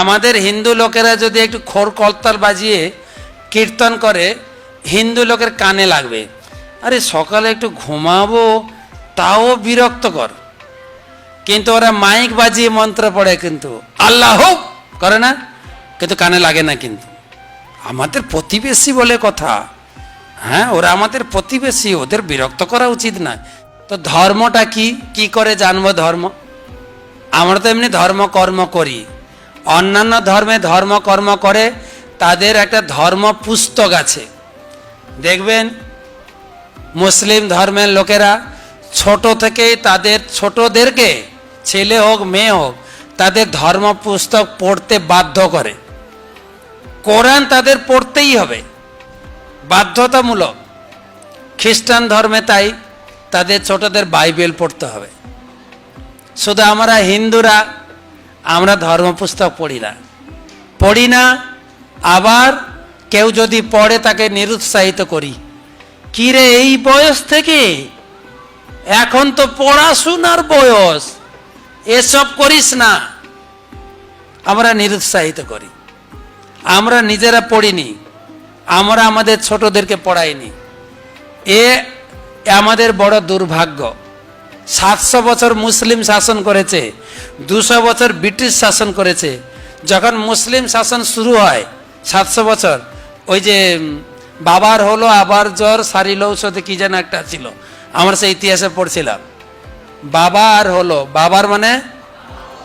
আমাদের হিন্দু লোকেরা যদি একটু খোর কলতাল বাজিয়ে কীর্তন করে, হিন্দু লোকের কানে লাগবে। আরে সকালে একটু ঘুমাবো, তাও বিরক্তকর। কিন্তু ওরা মাইক বাজিয়ে মন্ত্র পড়ে কিন্তু, আল্লাহ! করে না, কিন্তু কানে লাগে না কিন্তু। আমাদের প্রতিবেশী বলে কথা। হ্যাঁ ওরা আমাদের প্রতিবেশী, ওদের বিরক্ত করা উচিত না। তো ধর্মটা কি? কি করে জানব ধর্ম? আমরা তো এমনি ধর্ম কর্ম করি। অন্যান্য ধর্মে ধর্ম কর্ম করে, তাদের একটা ধর্ম পুস্তক আছে। দেখবেন, মুসলিম ধর্মের লোকেরা ছোট থেকেই তাদের, ছোটদেরকে, ছেলে হোক, মেয়ে হোক, তাদের ধর্ম পুস্তক পড়তে বাধ্য করে। কোরআন তাদের পড়তেই হবে। বাধ্যতামূলক। খ্রিস্টান ধর্মে তাই তাদের ছোটদের বাইবেল পড়তে হবে। শুধু আমরা হিন্দুরা আমরা ধর্ম পুস্তক পড়ি না। পড়ি না, আবার কেউ যদি পড়ে তাকে নিরুৎসাহিত করি। কিরে এই বয়স থেকে? এখন তো পড়াশোনার বয়স। এসব করিস না। আমরা নিরুৎসাহিত করি। আমরা নিজেরা পড়িনি। আমরা আমাদের ছোটদেরকে পড়াইনি। এ আমাদের বড় দুর্ভাগ্য। সাতশো বছর মুসলিম শাসন করেছে, দুশো বছর ব্রিটিশ শাসন করেছে। যখন মুসলিম শাসন শুরু হয়, সাতশো বছর, ওই যে বাবার হলো আবার জ্বর, সারিল ঔষধে কি যেন একটা ছিল, আমরা সেই ইতিহাসে পড়ছিলাম। বাবার হলো, বাবার মানে?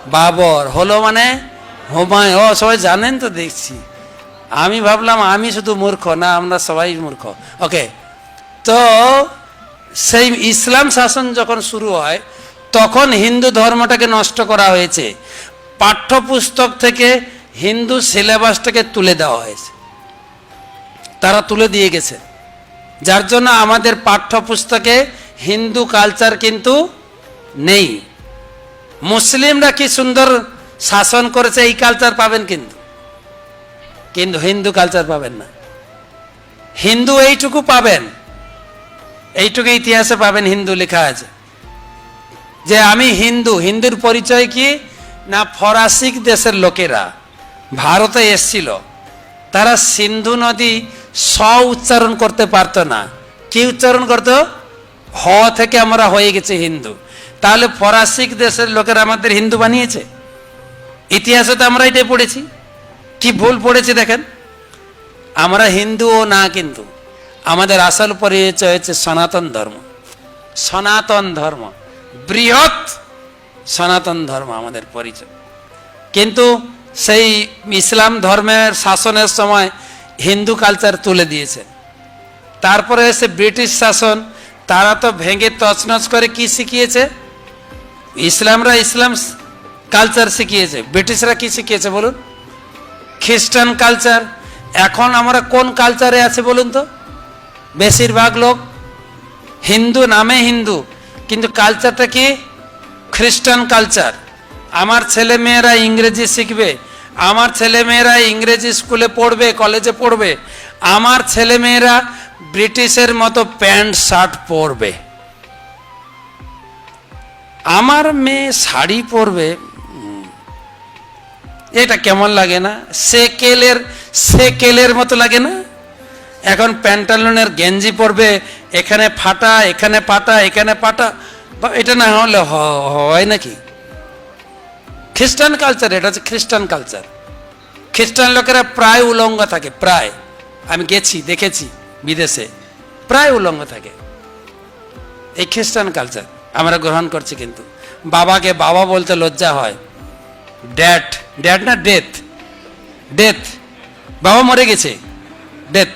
বাবর, হলো মানে? হুমায় ও সবাই জানেন তো দেখছি। আমি ভাবলাম, আমি শুধু মূর্খ, না, আমরা সবাই মূর্খ। ওকে তো সেই ইসলাম শাসন যখন শুরু হয়, তখন হিন্দু ধর্মটাকে নষ্ট করা হয়েছে। পাঠ্যপুস্তক থেকে হিন্দু সিলেবাসটাকে তুলে দেওয়া হয়েছে। তারা তুলে দিয়ে গেছে। যার জন্য আমাদের পাঠ্যপুস্তকে হিন্দু কালচার কিন্তু নেই। মুসলিমরা কি সুন্দর শাসন করেছে, এই কালচার পাবেন কিন্তু। কিন্তু হিন্দু কালচার পাবেন না। হিন্দু এইটুকু পাবেন। এইটুকু ইতিহাসে পাবেন হিন্দু লেখা আছে। যে আমি হিন্দু, হিন্দুর পরিচয় কি? না ফরাসিক দেশের লোকেরা। ভারতে এসছিল। তারা সিন্ধু নদী স উচ্চারণ করতে পারতো না। কি উচ্চারণ করতো? হ থেকে আমরা হয়ে গেছে হিন্দু। তাহলে ফরাসিক দেশের লোকেরা আমাদের হিন্দু বানিয়েছে? ইতিহাসে তো আমরা এটাই পড়েছি। কি ভুল পড়েছি দেখেন? আমরা হিন্দুও না কিন্তু। আমাদের আসল পরিচয় হচ্ছে সনাতন ধর্ম। সনাতন ধর্ম, বৃহৎ সনাতন ধর্ম আমাদের পরিচয়। কিন্তু সেই ইসলাম ধর্মের শাসনের সময় হিন্দু কালচার তুলে দিয়েছে। তারপরে এসে ব্রিটিশ শাসন, তারা তো ভেঙে তছনছ করে কি শিখিয়েছে? ইসলামরা ইসলাম কালচার শিখিয়েছে। ব্রিটিশরা কি শিখিয়েছে বলুন? খ্রিস্টান কালচার এখন আমরা কোন কালচারে আছে বলুন তো? বেশিরভাগ লোক হিন্দু নামে হিন্দু, কিন্তু কালচারটা কি? খ্রিস্টান কালচার আমার ছেলে মেয়েরা ইংরেজি শিখবে, আমার ছেলে মেয়েরা ইংরেজি স্কুলে পড়বে কলেজে পড়বে, আমার ছেলে মেয়েরা ব্রিটিশের মতো প্যান্ট, শার্ট পরবে। আমার মেয়ে শাড়ি পরবে এটা কেমন লাগে না? সেকেলের সেকেলের মতো লাগে না? এখন প্যান্টালুনের গেঞ্জি পরবে, এখানে ফাটা, এখানে পাটা এখানে পাটা। বা এটা না হলে হয় নাকি? খ্রিস্টান কালচার, এটা হচ্ছে খ্রিস্টান কালচার। খ্রিস্টান লোকেরা প্রায় উলঙ্গ থাকে, প্রায়। আমি গেছি, দেখেছি বিদেশে, প্রায় উলঙ্গ থাকে। এই খ্রিস্টান কালচার আমরা গ্রহণ করছি কিন্তু। বাবাকে বাবা বলতে লজ্জা হয়। ড্যাড ড্যাড না ডেথ ডেথ বাবা মরে গেছে। ডেথ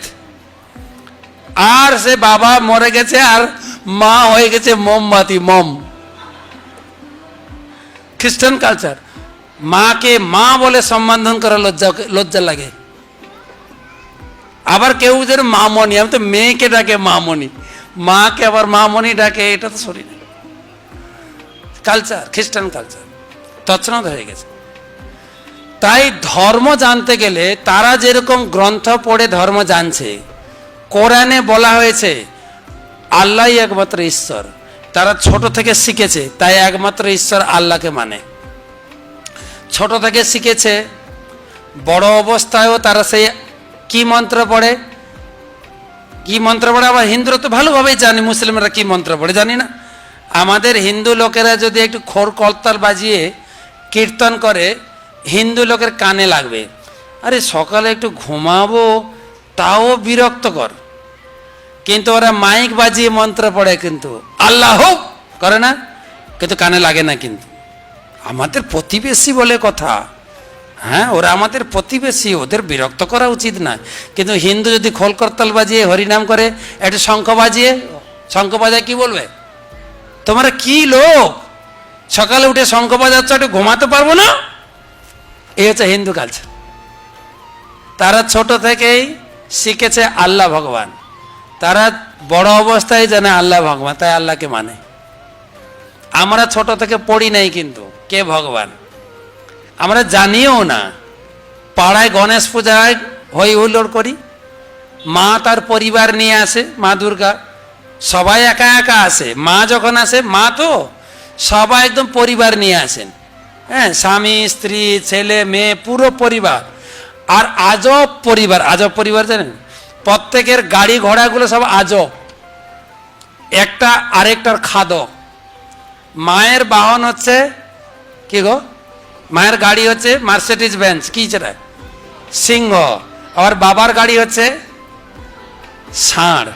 আর সে বাবা মরে গেছে আর মা হয়ে গেছে মোমবাতি, মম। খ্রিস্টান কালচার। মাকে মা বলে সম্বোধন করা লজ্জা লজ্জা লাগে। আবার কেউ যেন মামনি, আমি তো মেয়েকে ডাকে মামনি। মাকে আবার মামনি ডাকে, এটা তো শরীর। কালচার, খ্রিস্টান কালচার। তৎসনত হয়ে গেছে। তাই ধর্ম জানতে গেলে তারা যেরকম গ্রন্থ পড়ে ধর্ম জানছে কোরআনে বলা হয়েছে, আল্লাহই একমাত্র ঈশ্বর। তারা ছোট থেকে শিখেছে, তাই একমাত্র ঈশ্বর আল্লাহকে মানে। ছোট থেকে শিখেছে, বড় অবস্থায়ও তারা সেই কি মন্ত্র পড়ে? কি মন্ত্র পড়ে? আবার হিন্দুরা তো ভালোভাবেই জানি, মুসলিমরা কি মন্ত্র পড়ে, জানি না। আমাদের হিন্দু লোকেরা যদি একটু খোর কলতাল বাজিয়ে কীর্তন করে, হিন্দু লোকের কানে লাগবে। আরে সকালে একটু ঘুমাবো, তাও বিরক্তকর। কিন্তু ওরা মাইক বাজিয়ে মন্ত্র পড়ে কিন্তু। আল্লাহ! করে না? কিন্তু কানে লাগে না কিন্তু। আমাদের প্রতিবেশী বলে কথা। হ্যাঁ ওরা আমাদের প্রতিবেশী, ওদের বিরক্ত করা উচিত না। কিন্তু হিন্দু যদি খোল করতাল বাজিয়ে হরিনাম করে, একটু শঙ্খ বাজিয়ে, শঙ্খ বাজায় কি বলবে? তোমরা কি লোক? সকালে উঠে শঙ্খ বাজাচ্ছ, একটু ঘুমাতে পারব না? এই হচ্ছে হিন্দু কালচার তারা ছোট থেকেই শিখেছে আল্লাহ ভগবান। তারা বড় অবস্থায় জানে আল্লাহ ভগবান, তাই আল্লাহকে মানে। আমরা ছোট থেকে পড়ি নাই কিন্তু, কে ভগবান? আমরা জানিও না। পাড়ায় গণেশ পূজায় হই হুল্লোড় করি। মা তার পরিবার নিয়ে আসে, মা দুর্গা। সবাই একা একা আসে। মা যখন আসে, মা তো সবাই একদম পরিবার নিয়ে আসেন। হ্যাঁ স্বামী, স্ত্রী, ছেলে, মেয়ে, পুরো পরিবার। আর আজব পরিবার আজব পরিবার জানেন? প্রত্যেকের গাড়ি ঘোড়াগুলো সব আজব একটা আরেকটার খাদক মায়ের বাহন হচ্ছে কি গো? মায়ের গাড়ি হচ্ছে মার্সিডিজ বেঞ্চ কি সেটা সিংহ। আর বাবার গাড়ি হচ্ছে ষাঁড়।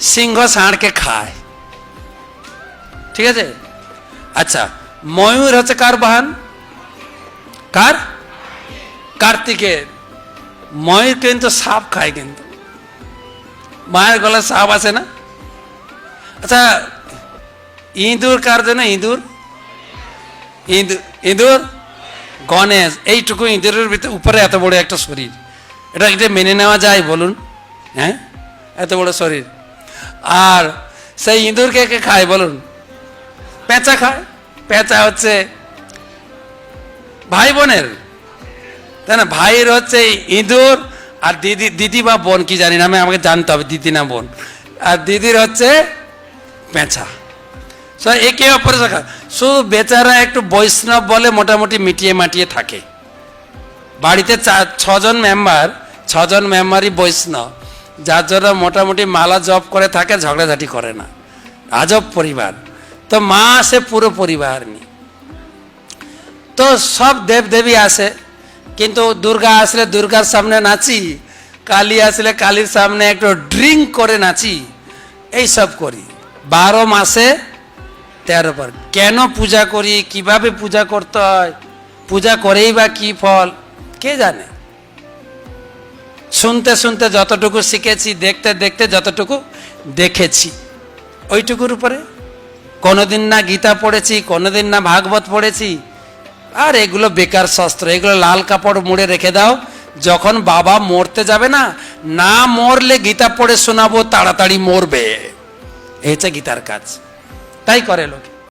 সিংহ ষাঁড়কে খায়। ঠিক আছে? আচ্ছা ময়ূর হচ্ছে কার বাহন? কার? কার্তিকের। ময়ূর কিন্তু সাপ খায় কিন্তু। মায়ের গলায় সাপ আছে না? আচ্ছা ইঁদুর কার জন্য ইঁদুর? ইঁদুর ইঁদুর? গণেশ, এইটুকু ইঁদুরের ভিতরে উপরে এত বড় একটা শরীর। এটা এটা মেনে নেওয়া যায় বলুন? হ্যাঁ? এত বড় শরীর। আর সেই ইঁদুরকে কে খায় বলুন? পেঁচা খায়। পেঁচা হচ্ছে ভাই বোনের। তাই না? ভাইয়ের হচ্ছে ইঁদুর আর দিদি দিদি বা বোন কি জানি না, আমি আমাকে জানতে হবে, দিদি না বোন। আর দিদির হচ্ছে পেঁচা। একে অপরে শাখা শুধু বেচারা একটু বৈষ্ণব বলে মোটামুটি মিটিয়ে মাটিয়ে থাকে। বাড়িতে ছজন মেম্বার, ছজন মেম্বারই বৈষ্ণব। যার জন্য মোটামুটি মালা জপ করে থাকে, ঝগড়াঝাটি করে না। আজব পরিবার। তো মা আসে পুরো পরিবার নিয়ে তো সব দেব দেবী আসে। কিন্তু দুর্গা আসলে দুর্গার সামনে নাচি, কালী আসলে কালীর সামনে একটু ড্রিঙ্ক করে নাচি এই সব করি। বারো মাসে তেরো পর কেন পূজা করি, কীভাবে পূজা করতে হয়, পূজা করেই বা কি ফল, কে জানে? শুনতে শুনতে যতটুকু শিখেছি, দেখতে দেখতে যতটুকু দেখেছি। ওইটুকুর উপরে। কোনোদিন না গীতা পড়েছি, কোনোদিন না ভাগবত পড়েছি আর এগুলো বেকার শস্ত্র, এগুলো লাল কাপড় মুড়ে রেখে দাও। যখন বাবা মরতে যাবে না না মরলে গীতা পড়ে শোনাবো, তাড়াতাড়ি মরবে। এই হচ্ছে গীতার কাজ। তাই করে লোক।